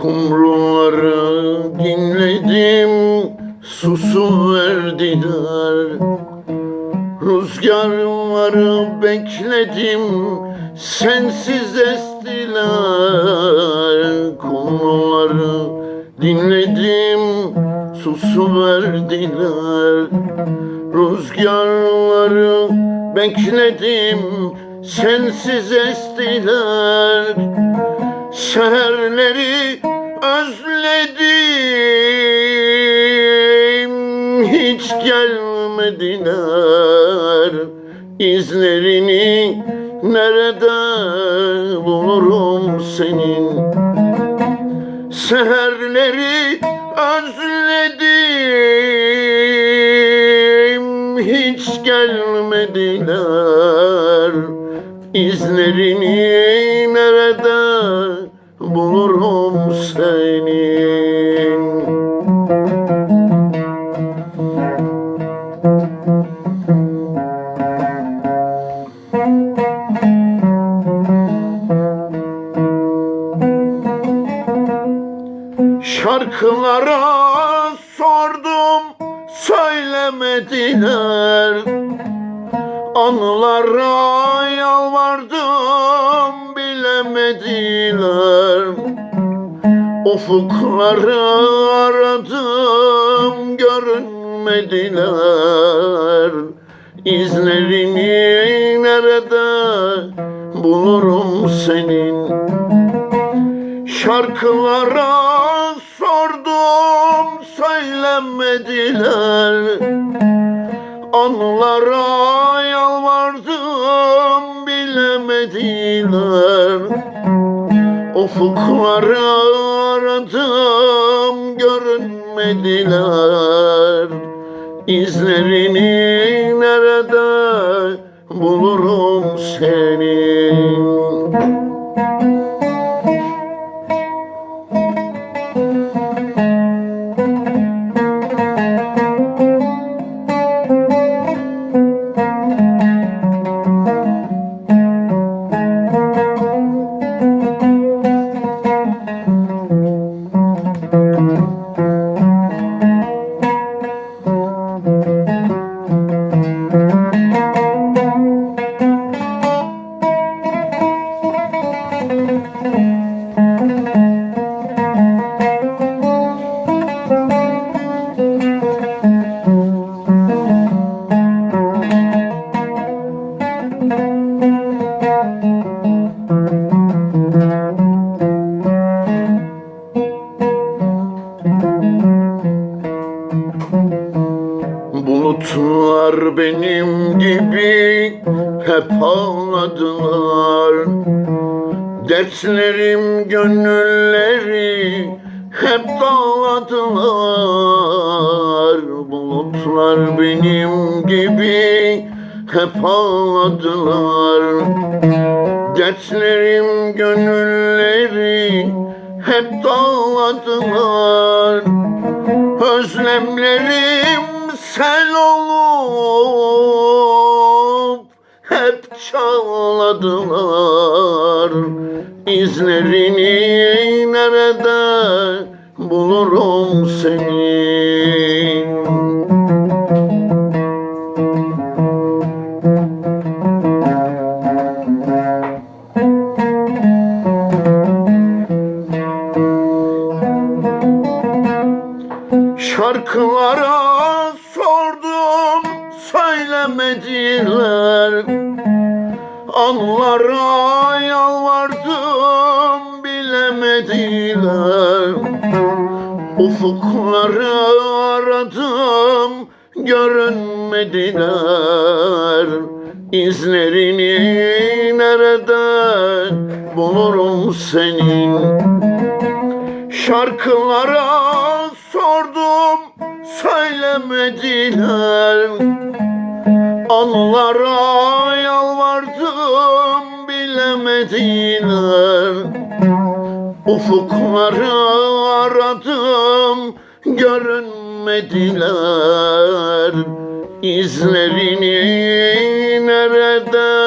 Kumruları dinledim, susu verdiler. Rüzgarları bekledim, sensiz estiler. Kumruları dinledim, susu verdiler. Rüzgarları bekledim, sensiz estiler. Seherleri özledim Hiç gelmediler İzlerini nerede bulurum senin? Seherleri özledim Hiç gelmediler. İzlerini nerede bulurum senin söylemediler Anılara yalvardım bilemediler. Ufukları aradım görünmediler. İzlerini nerede bulurum senin? Şarkılara sordum söylemediler Anılara yalvardım bilemediler. Ufukları aradım görünmediler. İzlerini nerede bulurum senin hep ağladılar. Dertlerim gönülleri hep dağladılar Bulutlar benim gibi hep ağladılar. Dertlerim gönülleri hep dağladılar Özlemlerim sen olup hep çağladılar İzlerini nerede bulurum senin? Şarkılara sordum söylemediler Onlara yalvardım bilemediler. Ufukları aradım görünmediler. İzlerini nereden bulurum senin? Şarkılara sordum söylemediler. Onlara yalvardım bilemediler Ufukları aradım görünmediler. İzlerini nerede